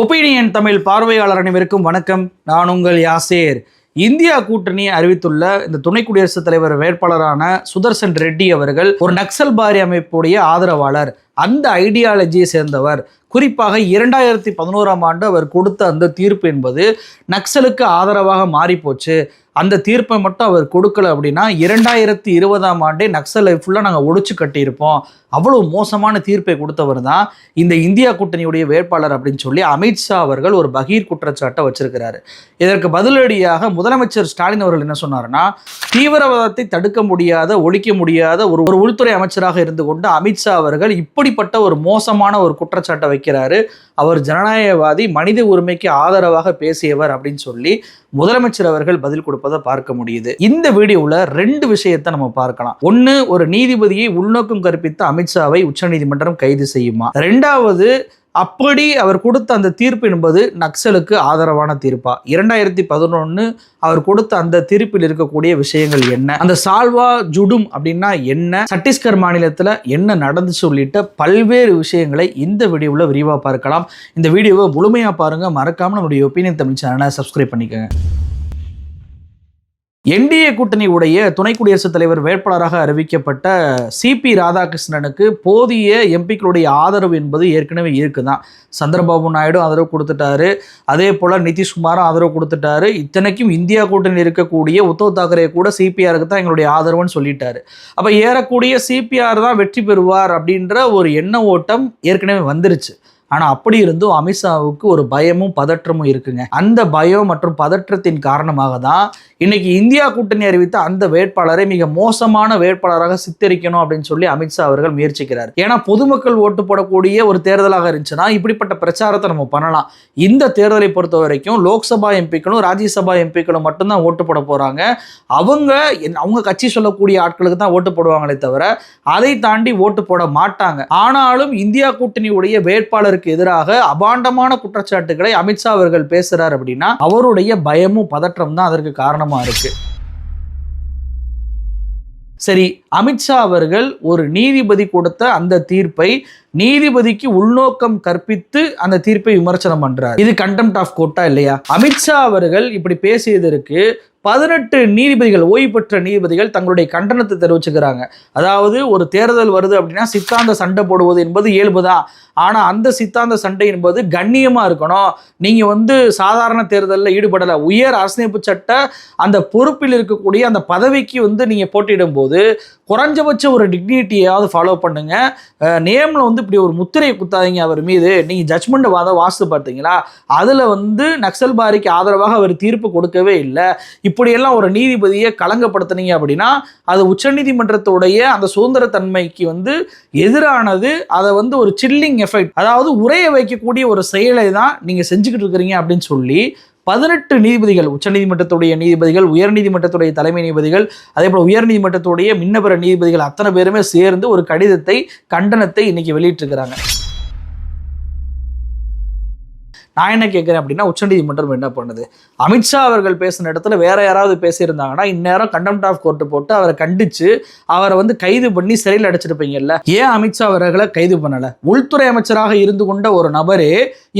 Opinion Tamil பார்வையாளர் அனைவருக்கும் வணக்கம். நான் உங்கள் யாசேர். இந்தியா கூட்டணி அறிவித்துள்ள இந்த துணை குடியரசுத் தலைவர் வேட்பாளரான சுதர்சன் ரெட்டி அவர்கள் ஒரு நக்சல் பாரி அமைப்புடைய ஆதரவாளர். அந்த ஐடியாலஜியை சேர்ந்தவர். குறிப்பாக இரண்டாயிரத்தி பதினோராம் ஆண்டு அவர் கொடுத்த அந்த தீர்ப்பு என்பது நக்சலுக்கு ஆதரவாக மாறிப்போச்சு. அந்த தீர்ப்பை மட்டும் அவர் கொடுக்கல அப்படின்னா இரண்டாயிரத்தி இருபதாம் ஆண்டே நக்சலை ஃபுல்லாக நாங்கள் ஒழிச்சு கட்டியிருப்போம். அவ்வளோ மோசமான தீர்ப்பை கொடுத்தவர் தான் இந்த இந்தியா கூட்டணியுடைய வேட்பாளர் அப்படின்னு சொல்லி அமித்ஷா அவர்கள் ஒரு பகீர் குற்றச்சாட்டை வச்சிருக்கிறாரு. இதற்கு பதிலடியாக முதலமைச்சர் ஸ்டாலின் அவர்கள் என்ன சொன்னாருன்னா தீவிரவாதத்தை தடுக்க முடியாத ஒழிக்க முடியாத ஒரு ஒரு உள்துறை அமைச்சராக இருந்து கொண்டு அமித்ஷா அவர்கள் இப்போ இப்படிப்பட்ட ஒரு மோசமான ஒரு குற்றச்சாட்டை வைக்கிறாரு. அவர் ஜனநாயகவாதி மனித உரிமைக்கு ஆதரவாக பேசியவர் அப்படின்னு சொல்லி முதலமைச்சர் அவர்கள் பதில் கொடுப்பதை பார்க்க முடியுது. இந்த வீடியோவில் ரெண்டு விஷயத்தை நம்ம பார்க்கலாம். ஒன்று ஒரு நீதிபதியை உள்நோக்கம் கற்பித்த அமித்ஷாவை உச்சநீதிமன்றம் கைது செய்யுமா? ரெண்டாவது அப்படி அவர் கொடுத்த அந்த தீர்ப்பு என்பது நக்சலுக்கு ஆதரவான தீர்ப்பா? இரண்டாயிரத்தி பதினொன்று அவர் கொடுத்த அந்த தீர்ப்பில் இருக்கக்கூடிய விஷயங்கள் என்ன? அந்த சால்வா ஜுடும் அப்படின்னா என்ன? சத்தீஸ்கர் மாநிலத்தில் என்ன நடந்துச்சு உள்ளிட்ட பல்வேறு விஷயங்களை இந்த வீடியோவில் விரிவாக பார்க்கலாம். இந்த வீடியோவை முழுமையாக பாருங்கள் மறக்காமல் நம்முடைய ஒப்பீனியன் தமிழ் சேனலை சப்ஸ்கிரைப் பண்ணிக்கோங்க. என்டிஏ கூட்டணி உடைய துணை குடியரசுத் தலைவர் வேட்பாளராக அறிவிக்கப்பட்ட சிபி ராதாகிருஷ்ணனுக்கு போதிய எம்பிக்களுடைய ஆதரவு என்பது ஏற்கனவே இருக்குதான். சந்திரபாபு நாயுடு ஆதரவு கொடுத்துட்டாரு. அதே போல் நிதிஷ்குமாரும் ஆதரவு கொடுத்துட்டாரு. இத்தனைக்கும் இந்தியா கூட்டணி இருக்கக்கூடிய உத்தவ் தாக்கரே கூட சிபிஆருக்கு தான் எங்களுடைய ஆதரவுன்னு சொல்லிட்டாரு. அப்போ ஏறக்கூடிய சிபிஆர் தான் வெற்றி பெறுவார் அப்படின்ற ஒரு எண்ண ஓட்டம் ஏற்கனவே வந்துருச்சு. ஆனால் அப்படி இருந்தும் அமித்ஷாவுக்கு ஒரு பயமும் பதற்றமும் இருக்குங்க. அந்த பயம் மற்றும் பதற்றத்தின் காரணமாக தான் இன்னைக்கு இந்தியா கூட்டணி அறிவித்த அந்த வேட்பாளரை மிக மோசமான வேட்பாளராக சித்தரிக்கணும் அப்படின்னு சொல்லி அமித்ஷா அவர்கள் முயற்சிக்கிறார். ஏன்னா பொதுமக்கள் ஓட்டு போடக்கூடிய ஒரு தேர்தலாக இருந்துச்சுன்னா இப்படிப்பட்ட பிரச்சாரத்தை நம்ம பண்ணலாம். இந்த தேர்தலை பொறுத்த வரைக்கும் லோக்சபா எம்பிக்களும் ராஜ்யசபா எம்பிக்களும் மட்டும்தான் ஓட்டு போட போறாங்க. அவங்க அவங்க கட்சி சொல்லக்கூடிய ஆட்களுக்கு தான் ஓட்டு போடுவாங்களே தவிர அதை தாண்டி ஓட்டு போட மாட்டாங்க. ஆனாலும் இந்தியா கூட்டணியுடைய வேட்பாளருக்கு அவர்களுக்கு எதிராக அபாண்டமான குற்றச்சாட்டுகளை அமித்ஷா அவர்கள் பேசுறார் அப்படின்னா அவருடைய பயமும் பதற்றம் தான் அதற்கு காரணமா இருக்கு. சரி அமித்ஷா அவர்கள் ஒரு நீதிபதி கொடுத்த அந்த தீர்ப்பை நீதிபதிக்கு உள்நோக்கம் கற்பித்து அந்த தீர்ப்பை விமர்சனம் பண்றார். இது கண்டெம்ட் ஆஃப் கோர்ட்டா இல்லையா? அமித்ஷா அவர்கள் இப்படி பேசியதற்கு பதினெட்டு நீதிபதிகள் ஓய்வு பெற்ற நீதிபதிகள் தங்களுடைய கண்டனத்தை தெரிவிச்சுக்கிறாங்க. அதாவது ஒரு தேர்தல் வருது அப்படின்னா சித்தாந்த சண்டை போடுவது என்பது இயல்புதான் ஆனால் அந்த சித்தாந்த சண்டை என்பது கண்ணியமாக இருக்கணும். நீங்கள் வந்து சாதாரண தேர்தலில் ஈடுபடலை. உயர் அரசியலமைப்பு சட்ட அந்த பொறுப்பில் இருக்கக்கூடிய அந்த பதவிக்கு வந்து நீங்கள் போட்டியிடும் போது குறைஞ்சபட்ச ஒரு டிக்னிட்டியாவது ஃபாலோ பண்ணுங்க. நேமில் வந்து இப்படி ஒரு முத்திரையை குத்தாதீங்க அவர் மீது. நீங்கள் ஜட்மெண்ட் வாத வாஸ்து பார்த்தீங்களா? அதில் வந்து நக்சல் பாரிக்கு ஆதரவாக அவர் தீர்ப்பு கொடுக்கவே இல்லை. இப்படியெல்லாம் ஒரு நீதிபதியை களங்கப்படுத்துனீங்க அப்படின்னா அது உச்சநீதிமன்றத்துடைய அந்த சுதந்திரத்தன்மைக்கு வந்து எதிரானது அதை வந்து ஒரு சில்லிங் எஃபெக்ட் அதாவது உரைய வைக்கக்கூடிய ஒரு செயலை தான் நீங்கள் செஞ்சுக்கிட்டு இருக்கிறீங்க அப்படின்னு சொல்லி பதினெட்டு நீதிபதிகள் உச்சநீதிமன்றத்துடைய நீதிபதிகள் உயர்நீதிமன்றத்துடைய தலைமை நீதிபதிகள் அதே போல் உயர்நீதிமன்றத்துடைய மின்னபெற நீதிபதிகள் அத்தனை பேருமே சேர்ந்து ஒரு கடிதத்தை கண்டனத்தை இன்னைக்கு வெளியிட்டிருக்கிறாங்க. நான் என்ன கேட்குறேன் அப்படின்னா உச்சநீதிமன்றம் என்ன பண்ணுது? அமித்ஷா அவர்கள் பேசின இடத்துல வேற யாராவது பேசியிருந்தாங்கன்னா இந்நேரம் கண்டெம்ட் ஆஃப் கோர்ட்டு போட்டு அவரை கண்டிச்சு அவரை வந்து கைது பண்ணி சிறையில் அடைச்சிருப்பீங்கல்ல. ஏன் அமித்ஷா அவர்களை கைது பண்ணலை? உள்துறை அமைச்சராக இருந்து கொண்ட ஒரு நபரே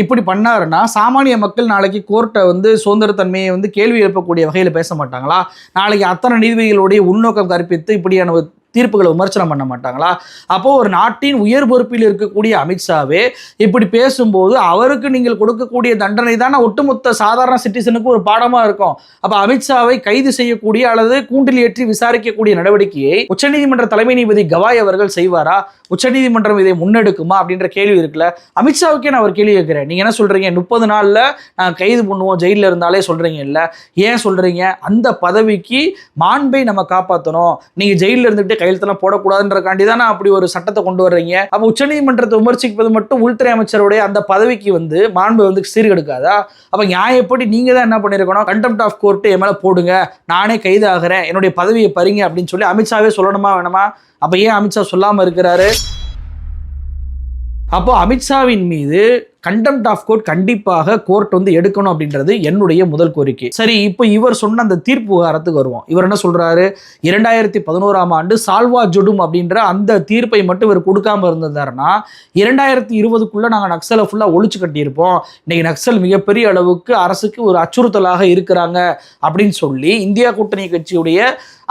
இப்படி பண்ணாருன்னா சாமானிய மக்கள் நாளைக்கு கோர்ட்டை வந்து சுதந்திரத்தன்மையை வந்து கேள்வி எழுப்பக்கூடிய வகையில் பேச மாட்டாங்களா? நாளைக்கு அத்தனை நீதிபதிகளுடைய உள்நோக்கம் கற்பித்து இப்படியான தீர்ப்புகளை விமர்சனம் பண்ண மாட்டாங்களா? அப்போ ஒரு நாட்டின் உயர் பொறுப்பில் இருக்கக்கூடிய அமித்ஷாவே இப்படி பேசும்போது அவருக்கு நீங்கள் கொடுக்கக்கூடிய தண்டனை தானே ஒட்டுமொத்த சாதாரண சிட்டிசனுக்கு ஒரு பாடமா இருக்கும். அப்ப அமித்ஷாவை கைது செய்யக்கூடிய அல்லது கூண்டில் ஏற்றி விசாரிக்கக்கூடிய நடவடிக்கையை உச்சநீதிமன்ற தலைமை நீதிபதி கவாய் அவர்கள் செய்வாரா? உச்சநீதிமன்றம் இதை முன்னெடுக்குமா? அப்படின்ற கேள்வி இருக்குல்ல. அமித்ஷாவுக்கே நான் ஒரு கேள்வி கேட்கிறேன் நீங்க என்ன சொல்றீங்க? முப்பது நாள்ல நான் கைது பண்ணுவோம் ஜெயிலில் இருந்தாலே சொல்றீங்க இல்ல? ஏன் சொல்றீங்க? அந்த பதவிக்கு மாண்பை நம்ம காப்பாற்றணும் நீங்க ஜெயிலில் இருந்துட்டு கையெழுத்தெல்லாம் போடக்கூடாதுன்றக்காண்டி தானே அப்படி ஒரு சட்டத்தை கொண்டு வர்றீங்க? அப்போ உச்சநீதிமன்றத்தை விமர்சிப்பது மட்டும் உள்துறை அமைச்சருடைய அந்த பதவிக்கு வந்து மாண்பு வந்து சீர்கெடுக்காதா? அப்போ நியாயப்படி நீங்க தான் என்ன பண்ணிருக்கணும்? கண்டெம்ட் ஆஃப் கோர்ட் என் மேலே போடுங்க. நானே கைது ஆகிறேன் என்னுடைய பதவியை பறிங்க அப்படின்னு சொல்லி அமித்ஷாவே சொல்லணுமா வேணுமா? அப்போ ஏன் அமித்ஷா சொல்லாமல் இருக்கிறாரு? அப்போ அமித்ஷாவின் மீது கண்டெம்ட் ஆஃப் கோர்ட் கண்டிப்பாக கோர்ட் வந்து எடுக்கணும் அப்படின்றது என்னுடைய முதல் கோரிக்கை. சரி இப்போ இவர் சொன்ன அந்த தீர்ப்பு விவகாரத்துக்கு வருவோம். இவர் என்ன சொல்றாரு? இரண்டாயிரத்தி பதினோராம் ஆண்டு சால்வா ஜுடும் அப்படின்ற அந்த தீர்ப்பை மட்டும் இவர் கொடுக்காம இருந்திருந்தாருன்னா இரண்டாயிரத்தி இருபதுக்குள்ள நாங்கள் நக்சலை ஃபுல்லாக ஒழிச்சு கட்டியிருப்போம். இன்னைக்கு நக்சல் மிகப்பெரிய அளவுக்கு அரசுக்கு ஒரு அச்சுறுத்தலாக இருக்கிறாங்க அப்படின்னு சொல்லி இந்தியா கூட்டணி கட்சியுடைய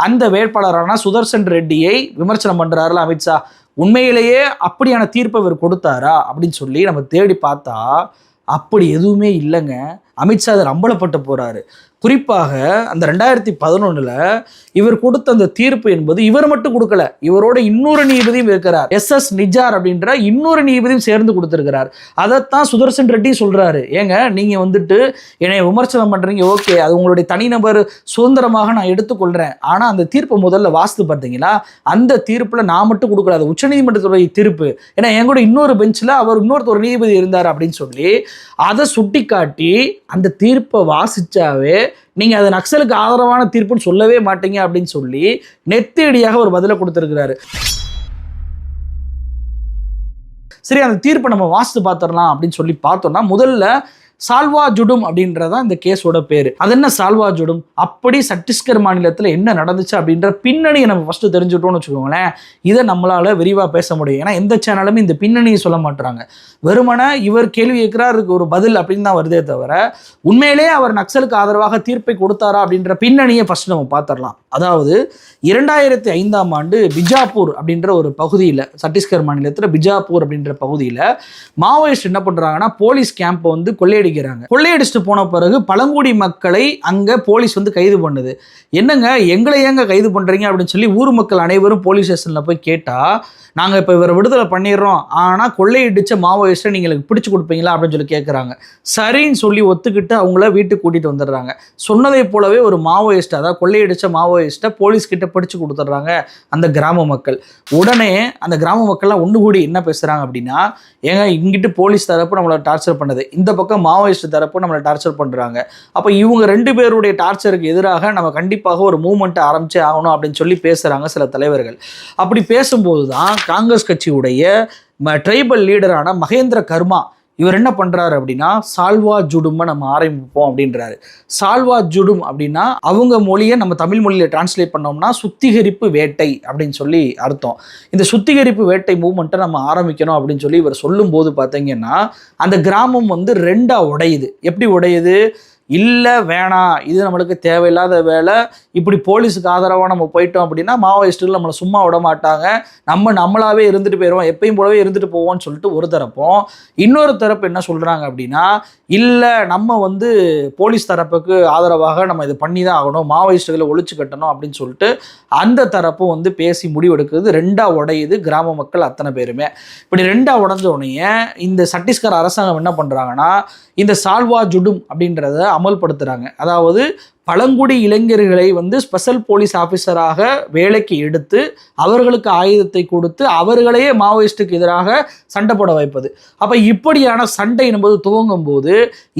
அந்த வேட்பாளரான சுதர்சன் ரெட்டியை விமர்சனம் பண்ணுறாருல அமித்ஷா உண்மையிலேயே அப்படியான தீர்ப்பை இவர் கொடுத்தாரா அப்படின்னு சொல்லி நம்ம தேடி பார்த்தா அப்படி எதுவுமே இல்லைங்க. அமித்ஷா அதை அம்பலப்பட்டு போறாரு. குறிப்பாக அந்த ரெண்டாயிரத்தி பதினொன்றில் இவர் கொடுத்த அந்த தீர்ப்பு என்பது இவர் மட்டும் கொடுக்கல இவரோட இன்னொரு நீதிபதியும் இருக்கிறார். எஸ் எஸ் நிஜார் அப்படின்ற இன்னொரு நீதிபதியும் சேர்ந்து கொடுத்துருக்கிறார். அதைத்தான் சுதர்சன் ரெட்டி சொல்கிறாரு ஏங்க நீங்கள் வந்துட்டு என்னை விமர்சனம் பண்ணுறீங்க ஓகே அது உங்களுடைய தனிநபர் சுதந்திரமாக நான் எடுத்துக்கொள்கிறேன் ஆனால் அந்த தீர்ப்பை முதல்ல வாஸ்து பார்த்தீங்களா? அந்த தீர்ப்பில் நான் மட்டும் கொடுக்கல அது உச்சநீதிமன்றத்துடைய தீர்ப்பு. ஏன்னா என் கூட இன்னொரு பெஞ்சில் அவர் இன்னொருத்தர் நீதிபதி இருந்தார் அப்படின்னு சொல்லி அதை சுட்டி காட்டி அந்த தீர்ப்பை வாசிச்சாவே நீங்க அது நக்சலுக்கு ஆதரவான தீர்ப்புன்னு சொல்லவே மாட்டீங்க அப்படின்னு சொல்லி நெத்தேடியாக ஒரு பதிலை கொடுத்திருக்கிறாரு. சரி அந்த தீர்ப்பை நம்ம வாசித்து பார்த்துடலாம் அப்படின்னு சொல்லி பார்த்தோம்னா முதல்ல சால்வா ஜுடும் அப்படின்றதான் இந்த கேஸோட பேர். அது என்ன சால்வா ஜுடும்? அப்படி சத்தீஸ்கர் மாநிலத்தில் என்ன நடந்துச்சு அப்படின்ற பின்னணியை நம்ம ஃபஸ்ட்டு தெரிஞ்சுட்டோம்னு வச்சுக்கோங்களேன். இதை நம்மளால் விரிவாக பேச முடியும். ஏன்னா எந்த சேனலுமே இந்த பின்னணியை சொல்ல மாட்டுறாங்க வெறுமனே இவர் கேள்வி கேட்கிறார் ஒரு பதில் அப்படின்னு தான் வருதே தவிர உண்மையிலேயே அவர் நக்சலுக்கு ஆதரவாக தீர்ப்பை கொடுத்தாரா அப்படின்ற பின்னணியை ஃபர்ஸ்ட் நம்ம பார்த்துடலாம். அதாவது இரண்டாயிரத்தி ஐந்தாம் ஆண்டு பிஜாப்பூர் அப்படின்ற ஒரு பகுதியில் சத்தீஸ்கர் மாநிலத்தில் பிஜாப்பூர் அப்படின்ற பகுதியில் மாவோயிஸ்ட் என்ன பண்ணுறாங்கன்னா போலீஸ் கேம்பை வந்து கொள்ளையடிக்கிறாங்க. கொள்ளையடிச்சுட்டு போன பிறகு பழங்குடி மக்களை அங்கே போலீஸ் வந்து கைது பண்ணுது. என்னங்க எங்களை ஏங்க கைது பண்ணுறீங்க அப்படின்னு சொல்லி ஊர் மக்கள் அனைவரும் போலீஸ் ஸ்டேஷனில் போய் கேட்டால் நாங்கள் இப்போ இவரை விடுதலை பண்ணிடுறோம். ஆனால் கொள்ளையடிச்ச மாவோயிஸ்ட்டை நீங்கள் பிடிச்சி கொடுப்பீங்களா? அப்படின்னு சொல்லி கேட்குறாங்க சரின்னு சொல்லி ஒத்துக்கிட்டு அவங்கள வீட்டுக்கு கூட்டிகிட்டு வந்துடுறாங்க. சொன்னதை போலவே ஒரு மாவோயிஸ்ட் அதாவது கொள்ளையடிச்ச மாவோயிஸ்ட்டை போலீஸ் கிட்ட பிடிச்சு கொடுத்துட்றாங்க அந்த கிராம மக்கள். உடனே அந்த கிராம மக்கள்லாம் ஒன்று கூடி என்ன பேசுகிறாங்க அப்படின்னா ஏங்க இங்கிட்டு போலீஸ் தரப்பு நம்மளை டார்ச்சர் பண்ணுது. இந்த பக்கம் மாவோயிஸ்ட் தரப்பு நம்மளை டார்ச்சர் பண்ணுறாங்க அப்போ இவங்க ரெண்டு பேருடைய டார்ச்சருக்கு எதிராக நம்ம கண்டிப்பாக ஒரு மூமெண்ட்டை ஆரம்பிச்சே ஆகணும் அப்படின்னு சொல்லி பேசுகிறாங்க சில தலைவர்கள். அப்படி பேசும்போது தான் காங்கிரஸ் கட்சியுடைய ட்ரைபல் லீடரான மகேந்திர கர்மா இவர் என்ன பண்ணுறாரு அப்படின்னா சால்வா ஜுடும்மை நம்ம ஆரம்பிப்போம் அப்படின்றாரு. சால்வா ஜுடும் அப்படின்னா அவங்க மொழியை நம்ம தமிழ் மொழியில் டிரான்ஸ்லேட் பண்ணோம்னா சுத்திகரிப்பு வேட்டை அப்படின்னு சொல்லி அர்த்தம். இந்த சுத்திகரிப்பு வேட்டை மூமெண்ட்டை நம்ம ஆரம்பிக்கணும் அப்படின்னு சொல்லி இவர் சொல்லும்போது பார்த்தீங்கன்னா அந்த கிராமம் வந்து ரெண்டாக உடையுது. எப்படி உடையுது? இல்லை வேணாம் இது நம்மளுக்கு தேவையில்லாத வேலை. இப்படி போலீஸுக்கு ஆதரவாக நம்ம போயிட்டோம் அப்படின்னா மாவோயிஸ்ட்டுகள் நம்மளை சும்மா விட மாட்டாங்க நம்ம நம்மளாவே இருந்துட்டு போயிடுவோம் எப்பயும் போலவே இருந்துட்டு போவோம்னு சொல்லிட்டு ஒரு தரப்பும். இன்னொரு தரப்பு என்ன சொல்கிறாங்க அப்படின்னா இல்லை நம்ம வந்து போலீஸ் தரப்புக்கு ஆதரவாக நம்ம இது பண்ணி தான் ஆகணும். மாவோயிஸ்ட்டுகளை ஒழிச்சு கட்டணும் அப்படின்னு சொல்லிட்டு அந்த தரப்பும் வந்து பேசி முடிவெடுக்கிறது ரெண்டாக உடையுது கிராம மக்கள் அத்தனை பேருமே. இப்படி ரெண்டாக உடஞ்ச உடனே இந்த சட்டீஸ்கர் அரசாங்கம் என்ன பண்ணுறாங்கன்னா இந்த சால்வா ஜுடும் அப்படின்றத அமல்படுத்துகிறாங்க அதாவது பழங்குடி இளைஞர்களை வந்து ஸ்பெஷல் போலீஸ் ஆஃபீஸராக வேலைக்கு எடுத்து அவர்களுக்கு ஆயுதத்தை கொடுத்து அவர்களையே மாவோயிஸ்டுக்கு எதிராக சண்டை போட வைப்பது. அப்போ இப்படியான சண்டை என்பது துவங்கும் போது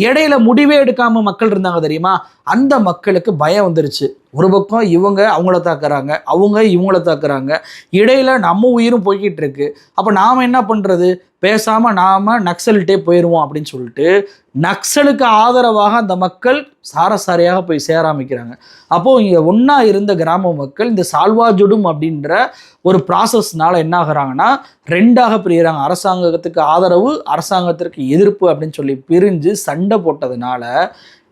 இடையில முடிவே எடுக்காம மக்கள் இருந்தாங்க தெரியுமா? அந்த மக்களுக்கு பயம் வந்துருச்சு. ஒரு பக்கம் இவங்க அவங்கள தாக்குறாங்க அவங்க இவங்கள தாக்குறாங்க. இடையில நம்ம உயிரும் போய்கிட்டு இருக்கு அப்போ நாம் என்ன பண்ணுறது பேசாமல் நாம் நக்சல்கிட்டே போயிடுவோம் அப்படின்னு சொல்லிட்டு நக்சலுக்கு ஆதரவாக அந்த மக்கள் சாரசாரியாக போய் சேர ஆரம்பிக்கிறாங்க அப்போது இங்கே ஒன்றா இருந்த கிராம மக்கள் இந்த சால்வாஜுடும் அப்படின்ற ஒரு ப்ராசஸ்னால என்ன ஆகுறாங்கன்னா ரெண்டாக பிரிகிறாங்க அரசாங்கத்துக்கு ஆதரவு அரசாங்கத்திற்கு எதிர்ப்பு அப்படின்னு சொல்லி பிரிஞ்சு சண்டை போட்டதுனால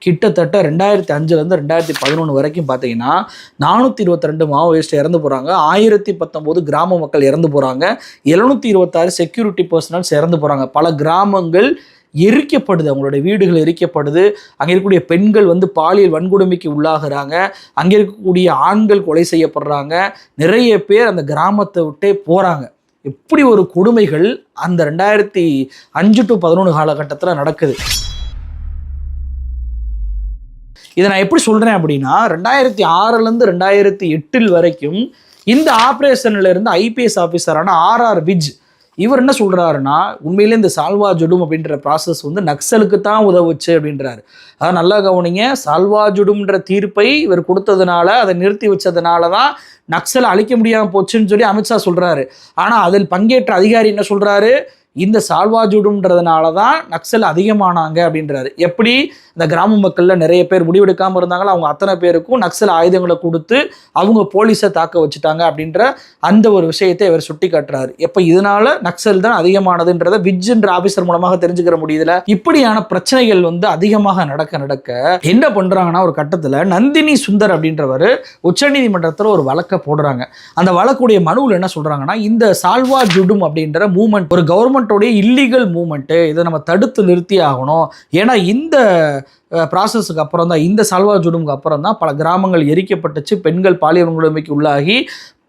கிட்டத்தட்ட ரெண்டாயிரத்தி அஞ்சுலேருந்து ரெண்டாயிரத்தி பதினொன்று வரைக்கும் பார்த்தீங்கன்னா நானூற்றி இருபத்தி ரெண்டு மாவோயிஸ்ட் இறந்து போகிறாங்க ஆயிரத்தி பத்தொம்போது கிராம மக்கள் இறந்து போகிறாங்க எழுநூற்றி இருபத்தாறு செக்யூரிட்டி பர்சனல்ஸ் இறந்து போகிறாங்க பல கிராமங்கள் எரிக்கப்படுது. அவங்களுடைய வீடுகள் எரிக்கப்படுது. அங்கே இருக்கக்கூடிய பெண்கள் வந்து பாலியல் வன்கொடுமைக்கு உள்ளாகிறாங்க. அங்கே இருக்கக்கூடிய ஆண்கள் கொலை செய்யப்படுறாங்க. நிறைய பேர் அந்த கிராமத்தை விட்டே போகிறாங்க எப்படி ஒரு கொடுமைகள் அந்த ரெண்டாயிரத்தி அஞ்சு டு பதினொன்று காலகட்டத்தில் நடக்குது. இதை நான் எப்படி சொல்கிறேன் அப்படின்னா ரெண்டாயிரத்தி ஆறுலேருந்து ரெண்டாயிரத்தி எட்டில் வரைக்கும் இந்த ஆப்ரேஷனில் இருந்து ஐபிஎஸ் ஆஃபீஸரான ஆர்ஆர் விஜ் இவர் என்ன சொல்கிறாருன்னா உண்மையிலே இந்த சால்வா ஜுடும் அப்படின்ற ப்ராசஸ் வந்து நக்சலுக்கு தான் உதவுச்சு அப்படின்றாரு. அதான் நல்லா கவனிங்க சால்வா ஜுடும்ன்ற தீர்ப்பை இவர் கொடுத்ததுனால அதை நிறுத்தி வச்சதுனால தான் நக்சலை அழிக்க முடியாமல் போச்சுன்னு சொல்லி அமித்ஷா சொல்கிறாரு ஆனால் அதில் பங்கேற்ற அதிகாரி என்ன சொல்கிறாரு இந்த சால்வா ஜுடும்ன்றதுனால தான் நக்சல் அதிகமானாங்க அப்படின்றாரு. எப்படி? இந்த கிராம மக்களில் நிறைய பேர் முடிவெடுக்காமல் இருந்தாங்களோ அவங்க அத்தனை பேருக்கும் நக்சல் ஆயுதங்களை கொடுத்து அவங்க போலீஸை தாக்க வச்சுட்டாங்க அப்படின்ற அந்த ஒரு விஷயத்தை இவர் சுட்டி காட்டுறாரு எப்போ இதனால நக்சல் தான் அதிகமானதுன்றத விஜ்ன்ற ஆபீசர் மூலமாக தெரிஞ்சுக்கிற முடியுதுல. இப்படியான பிரச்சனைகள் வந்து அதிகமாக நடக்க நடக்க என்ன பண்றாங்கன்னா ஒரு கட்டத்தில் நந்தினி சுந்தர் அப்படின்றவர் உச்சநீதிமன்றத்தில் ஒரு வழக்கை போடுறாங்க. அந்த வழக்குடைய மனுவில் என்ன சொல்றாங்கன்னா இந்த சால்வா ஜுடும் அப்படின்ற மூமெண்ட் ஒரு கவர்மெண்ட்டோடைய இல்லீகல் மூமெண்ட்டு இதை நம்ம தடுத்து நிறுத்தி ஆகணும். ஏன்னா இந்த ப்ராசஸுக்கு அப்புறம் தான் இந்த சால்வா ஜூடுமுக்கு அப்புறம் தான் பல கிராமங்கள் எரிக்கப்பட்டுச்சு. பெண்கள் பாலியல் வன்கொடுமைக்கு உள்ளாகி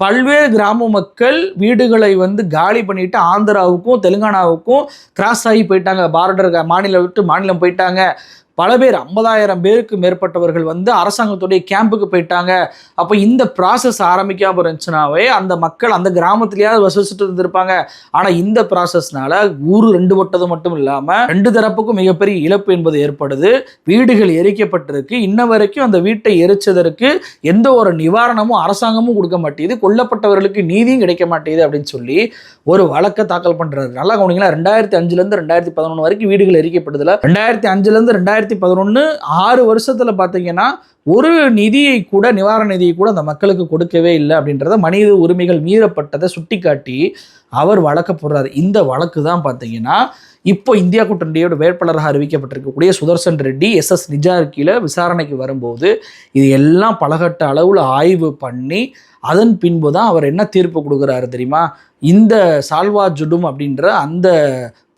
பல்வேறு கிராம மக்கள் வீடுகளை வந்து காலி பண்ணிட்டு ஆந்திராவுக்கும் தெலுங்கானாவுக்கும் கிராஸ் ஆகி போயிட்டாங்க. பார்டர் மாநிலம் விட்டு மாநிலம் போயிட்டாங்க. பல பேர் ஐம்பதாயிரம் பேருக்கு மேற்பட்டவர்கள் வந்து அரசாங்கத்துடைய கேம்புக்கு போயிட்டாங்க. அப்போ இந்த ப்ராசஸ் ஆரம்பிக்காமல் இருந்துச்சுனாவே அந்த மக்கள் அந்த கிராமத்திலேயாவது வசிச்சுட்டு இருந்திருப்பாங்க. ஆனால் இந்த ப்ராசஸ்னால ஊர் ரெண்டு பட்டது மட்டும் இல்லாமல் ரெண்டு தரப்புக்கும் மிகப்பெரிய இழப்பு என்பது ஏற்படுது. வீடுகள் எரிக்கப்பட்டிருக்கு. இன்ன வரைக்கும் அந்த வீட்டை எரிச்சதற்கு எந்த ஒரு நிவாரணமும் அரசாங்கமும் கொடுக்க மாட்டேங்குது. கொல்லப்பட்டவர்களுக்கு நீதியும் கிடைக்க மாட்டேங்குது அப்படின்னு சொல்லி ஒரு வழக்கை தாக்கல் பண்ணுறாரு நல்லா கவனிங்களா ரெண்டாயிரத்தி அஞ்சுலேருந்து ரெண்டாயிரத்தி பதினொன்று வரைக்கும் வீடுகள் எரிக்கப்படுதில்ல ரெண்டாயிரத்தி அஞ்சுலேருந்து ரெண்டாயிரத்தி பதினொன்று ஆறு வருஷத்தில் பார்த்தீங்கன்னா ஒரு நிதியை கூட நிவாரண நிதியை கூட அந்த மக்களுக்கு கொடுக்கவே இல்லை அப்படின்றத மனித உரிமைகள் மீறப்பட்டதை சுட்டிக்காட்டி அவர் வழக்க போடுறாரு. இந்த வழக்கு தான் பார்த்தீங்கன்னா இப்போ இந்தியா கூட்டணியோட வேட்பாளராக அறிவிக்கப்பட்டிருக்கக்கூடிய சுதர்சன் ரெட்டி எஸ். எஸ். நிஜார்கியில் விசாரணைக்கு வரும்போது இது எல்லாம் பலகட்ட அளவில் ஆய்வு பண்ணி அதன் பின்பு தான் அவர் என்ன தீர்ப்பு கொடுக்குறாரு தெரியுமா? இந்த சால்வா ஜுடும் அப்படின்ற அந்த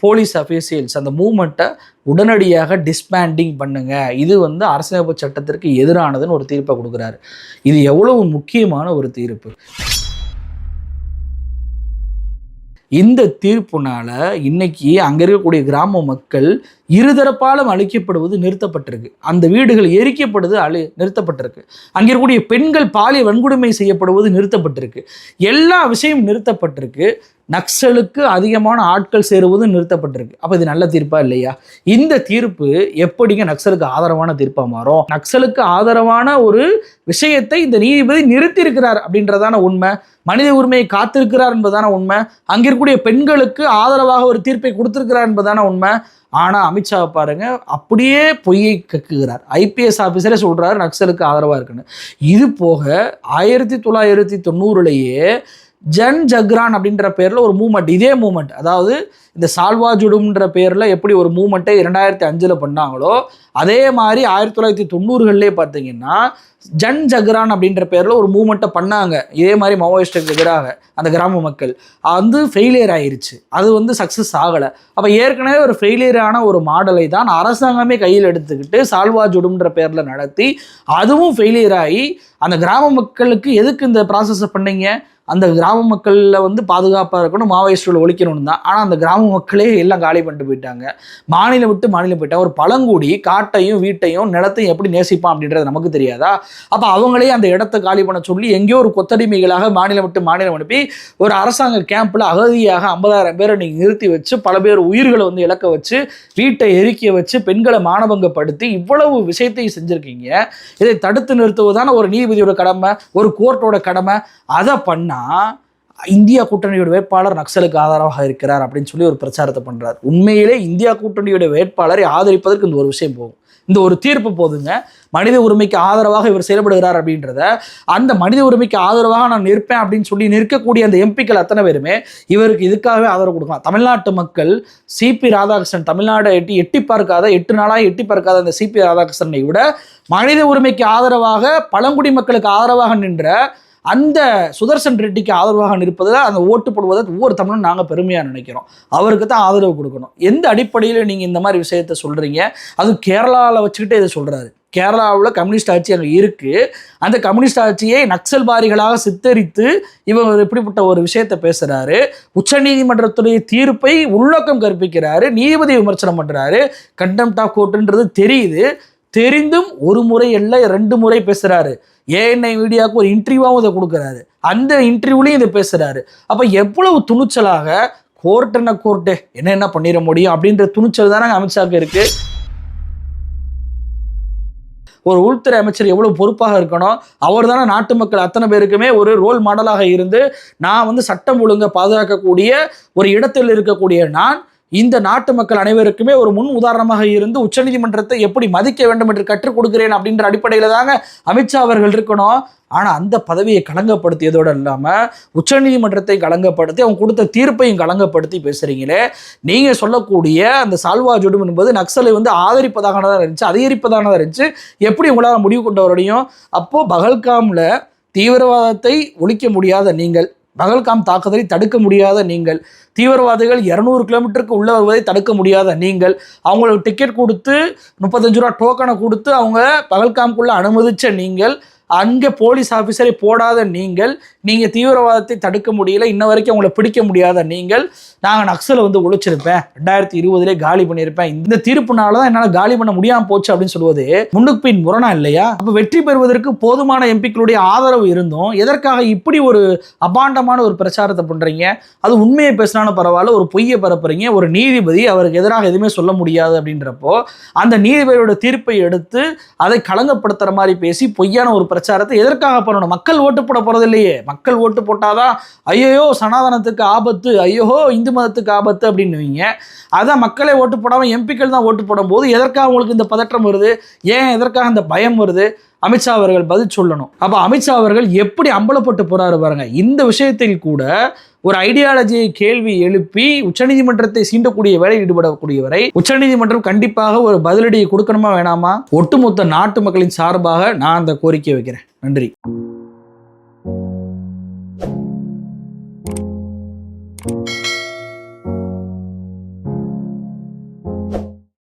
போலீஸ் அஃபீஷியல்ஸ் அந்த மூமெண்ட்டை உடனடியாக டிஸ்பேண்டிங் பண்ணுங்க. இது வந்து அரசியலமைப்பு சட்டத்திற்கு எதிரானதுன்னு ஒரு தீர்ப்பை கொடுக்குறாரு. இது எவ்வளவு முக்கியமான ஒரு தீர்ப்பு? இந்த தீர்ப்புனால இன்னைக்கு அங்க இருக்கக்கூடிய கிராம மக்கள் இருதரப்பாலும் அழிக்கப்படுவது நிறுத்தப்பட்டிருக்கு. அந்த வீடுகள் எரிக்கப்படுவது அழி நிறுத்தப்பட்டிருக்கு. அங்கே இருக்கக்கூடிய பெண்கள் பாலியல் வன்கொடுமை செய்யப்படுவது நிறுத்தப்பட்டிருக்கு. எல்லா விஷயம் நிறுத்தப்பட்டிருக்கு. நக்சலுக்கு அதிகமான ஆட்கள் சேருவது நிறுத்தப்பட்டிருக்கு. அப்போ இது நல்ல தீர்ப்பா இல்லையா? இந்த தீர்ப்பு எப்படிங்க நக்சலுக்கு ஆதரவான தீர்ப்பாக மாறும்? நக்சலுக்கு ஆதரவான ஒரு விஷயத்தை இந்த நீதிபதி நிறுத்தியிருக்கிறார் அப்படின்றதான உண்மை. மனித உரிமையை காத்திருக்கிறார் என்பதான உண்மை. அங்கே இருக்கக்கூடிய பெண்களுக்கு ஆதரவாக ஒரு தீர்ப்பை கொடுத்திருக்கிறார் என்பதான உண்மை. ஆனால் அமித்ஷாவை பாருங்க அப்படியே பொய்யை கக்குகிறார். ஐபிஎஸ் ஆஃபீஸரே சொல்கிறாரு நக்சலுக்கு ஆதரவாக இருக்குன்னு. இது போக ஆயிரத்தி தொள்ளாயிரத்தி தொண்ணூறுலேயே ஜன் ஜக்ரான் அப்படின்ற பேரில் ஒரு மூமெண்ட் இதே மூமெண்ட் அதாவது இந்த சால்வா ஜுடும்ன்ற பேரில் எப்படி ஒரு மூமெண்ட்டை இரண்டாயிரத்தி அஞ்சில் பண்ணாங்களோ அதே மாதிரி ஆயிரத்தி தொள்ளாயிரத்தி தொண்ணூறுகள்லேயே பார்த்தீங்கன்னா ஜன் ஜக்ரான் அப்படின்ற பேரில் ஒரு மூமெண்ட்டை பண்ணாங்க. இதே மாதிரி மாவோயிஸ்டுக்கு எதிராக அந்த கிராம மக்கள். அது வந்து ஃபெயிலியர் ஆயிடுச்சு அது வந்து சக்ஸஸ் ஆகலை. அப்போ ஏற்கனவே ஒரு ஃபெயிலியரான ஒரு மாடலை தான் அரசாங்கமே கையில் எடுத்துக்கிட்டு சால்வா ஜுடும்ன்ற பேரில் நடத்தி அதுவும் ஃபெயிலியர் ஆகி அந்த கிராம மக்களுக்கு எதுக்கு இந்த ப்ராசஸை பண்ணீங்க? அந்த கிராம மக்களில் வந்து பாதுகாப்பாக இருக்கணும் மாவோயிஸ்டுகள் ஒழிக்கணும்னு தான். ஆனால் அந்த கிராம மக்களே எல்லாம் காலி பண்ணிட்டு போயிட்டாங்க. மாநிலம் விட்டு மாநிலம் போயிட்டா ஒரு பழங்குடி காட்டையும் வீட்டையும் நிலத்தையும் எப்படி நேசிப்பான் அப்படின்றது நமக்கு தெரியாதா? அப்போ அவங்களே அந்த இடத்த காலி பண்ண சொல்லி எங்கேயோ ஒரு கொத்தடிமைகளாக மாநிலம் விட்டு மாநிலம் அனுப்பி ஒரு அரசாங்க கேம்பில் அகதியாக ஐம்பதாயிரம் பேரை நீங்கள் நிறுத்தி வச்சு பல பேர் உயிர்களை வந்து இழக்க வச்சு வீட்டை எரிக்க வச்சு பெண்களை மானபங்கப்படுத்தி இவ்வளவு விஷயத்தையும் செஞ்சுருக்கீங்க. இதை தடுத்து நிறுத்துவதான ஒரு நீதிபதியோட கடமை ஒரு கோர்ட்டோட கடமை. அதை பண்ணால் இந்தியா கூட்டணியோட வேட்பாளர் நக்சலுக்கு ஆதரவாக இருக்கிறார் அப்படின்னு சொல்லி ஒரு பிரச்சாரத்தை பண்ணுறார் உண்மையிலே இந்தியா கூட்டணியோட வேட்பாளரை ஆதரிப்பதற்கு இந்த ஒரு விஷயம் போகும். இந்த ஒரு தீர்ப்பு போதுங்க. மனித உரிமைக்கு ஆதரவாக இவர் செயல்படுகிறார் அப்படின்றத அந்த மனித உரிமைக்கு ஆதரவாக நான் நிற்பேன் அப்படின்னு சொல்லி நிற்கக்கூடிய அந்த எம்பிக்கள் அத்தனை பேருமே இவருக்கு இதுக்காகவே ஆதரவு கொடுக்கலாம். தமிழ்நாட்டு மக்கள் சிபி ராதாகிருஷ்ணன் தமிழ்நாடு எட்டி எட்டி பார்க்காத எட்டு நாளாக எட்டி பார்க்காத அந்த சிபி ராதாகிருஷ்ணனை விட மனித உரிமைக்கு ஆதரவாக பழங்குடி மக்களுக்கு ஆதரவாக நின்ற அந்த சுதர்சன் ரெட்டிக்கு ஆதரவாக நிற்பதில் அந்த ஓட்டு போடுவதை ஒவ்வொரு தமிழும் நாங்கள் பெருமையாக நினைக்கிறோம். அவருக்கு தான் ஆதரவு கொடுக்கணும். எந்த அடிப்படையில் நீங்கள் இந்த மாதிரி விஷயத்த சொல்கிறீங்க அது கேரளாவில் வச்சுக்கிட்டே இதை சொல்கிறாரு கேரளாவில் கம்யூனிஸ்ட் ஆட்சி அங்கே இருக்குது அந்த கம்யூனிஸ்ட் ஆட்சியை நக்சல்பாரிகளாக சித்தரித்து இவர் இப்படிப்பட்ட ஒரு விஷயத்தை பேசுகிறாரு உச்சநீதிமன்றத்துடைய தீர்ப்பை உள்நோக்கம் கற்பிக்கிறாரு. நீதிபதி விமர்சனம் பண்ணுறாரு கண்டெம்ட் ஆஃப் கோர்ட்டுன்றது தெரியுது. தெரிந்தும் ஒரு முறை இல்லை ரெண்டு முறை பேசுகிறாரு ஏஎன்ஐ மீடியாவுக்கு ஒரு இன்டர்வியூவாகவும் இதை கொடுக்குறாரு. அந்த இன்டர்வியூலையும் இதை பேசுகிறாரு அப்போ எவ்வளவு துணிச்சலாக கோர்ட் என்ன கோர்ட்டு என்ன என்ன பண்ணிட முடியும் அப்படின்ற துணிச்சல் தானே அமித்ஷாவுக்கு இருக்குது ஒரு உள்துறை அமைச்சர் எவ்வளோ பொறுப்பாக இருக்கணும்? அவர் தானே நாட்டு மக்கள் அத்தனை பேருக்குமே ஒரு ரோல் மாடலாக இருந்து நான் வந்து சட்டம் ஒழுங்கை பாதுகாக்கக்கூடிய ஒரு இடத்தில் இருக்கக்கூடிய நான் இந்த நாட்டு மக்கள் அனைவருக்குமே ஒரு முன் உதாரணமாக இருந்து உச்சநீதிமன்றத்தை எப்படி மதிக்க வேண்டும் என்று கற்றுக் கொடுக்கிறேன் அப்படின்ற அடிப்படையில் தாங்க அமித்ஷா அவர்கள் இருக்கணும். ஆனால் அந்த பதவியை களங்கப்படுத்தியதோடு இல்லாமல் உச்சநீதிமன்றத்தை களங்கப்படுத்தி அவங்க கொடுத்த தீர்ப்பையும் களங்கப்படுத்தி பேசுகிறீங்களே நீங்கள் சொல்லக்கூடிய அந்த சால்வா ஜுடும் என்பது நக்சலை வந்து ஆதரிப்பதாக இருந்துச்சு அதிகரிப்பதானதாக இருந்துச்சு. எப்படி உங்களால் முடிவு கொண்டு வரடையும் அப்போது பகல்காம்ல தீவிரவாதத்தை ஒழிக்க முடியாத நீங்கள் பகல்காம் தாக்குதலை தடுக்க முடியாத நீங்கள் தீவிரவாதிகள் இரநூறு கிலோமீட்டருக்கு உள்ள வருவதை தடுக்க முடியாத நீங்கள் அவங்களுக்கு டிக்கெட் கொடுத்து முப்பத்தஞ்சு ரூபா டோக்கனை கொடுத்து அவங்க பகல்காம்குள்ள அனுமதித்த நீங்கள் அங்கே போலீஸ் ஆஃபீஸரை போடாத நீங்கள் நீங்கள் தீவிரவாதத்தை தடுக்க முடியல இன்ன வரைக்கும் அவங்கள பிடிக்க முடியாத நீங்கள் நாங்கள் நக்சலை வந்து ஒழிச்சிருப்பேன். ரெண்டாயிரத்தி இருபதுலேயே காலி பண்ணியிருப்பேன். இந்த தீர்ப்புனால தான் என்னால் காலி பண்ண முடியாமல் போச்சு அப்படின்னு சொல்லுவது முன்னுக்கு பின் முரணா இல்லையா? அப்போ வெற்றி பெறுவதற்கு போதுமான எம்பிக்களுடைய ஆதரவு இருந்தும் எதற்காக இப்படி ஒரு அபாண்டமான ஒரு பிரச்சாரத்தை பண்ணுறீங்க அது உண்மையை பேசினாலும் பரவாயில்ல ஒரு பொய்யை பரப்புறீங்க ஒரு நீதிபதி அவருக்கு எதிராக எதுவுமே சொல்ல முடியாது அப்படின்றப்போ அந்த நீதிபதியோட தீர்ப்பை எடுத்து அதை களங்கப்படுத்துகிற மாதிரி பேசி பொய்யான ஒரு பிரச்சாரத்தை எதற்காக பண்ணணும்? மக்கள் ஓட்டு போட போகிறது இல்லையே மக்கள் ஓட்டு போட்டாதான் ஐயோ சனாதனத்துக்கு ஆபத்து ஐயோ இந்து மதத்துக்கு ஆபத்து அப்படின்னுவீங்க. அதான் மக்களே ஓட்டு போடாமல் எம்பிக்கள் தான் ஓட்டு போடும்போது எதற்காக உங்களுக்கு இந்த பதற்றம் வருது? ஏன் எதற்காக இந்த பயம் வருது? அமித்ஷா அவர்கள் பதில் சொல்லணும். அப்போ அமித்ஷா அவர்கள் எப்படி அம்பலப்பட்டு போறாரு பாருங்க. இந்த விஷயத்தில் கூட ஒரு ஐடியாலஜியை கேள்வி எழுப்பி உச்சநீதிமன்றத்தை சீண்டக்கூடிய வேலை ஈடுபடக்கூடியவரை உச்சநீதிமன்றம் கண்டிப்பாக ஒரு பதிலடியை கொடுக்கணுமா வேணாமா? ஒட்டுமொத்த நாட்டு மக்களின் சார்பாக நான் அந்த கோரிக்கை வைக்கிறேன். நன்றி.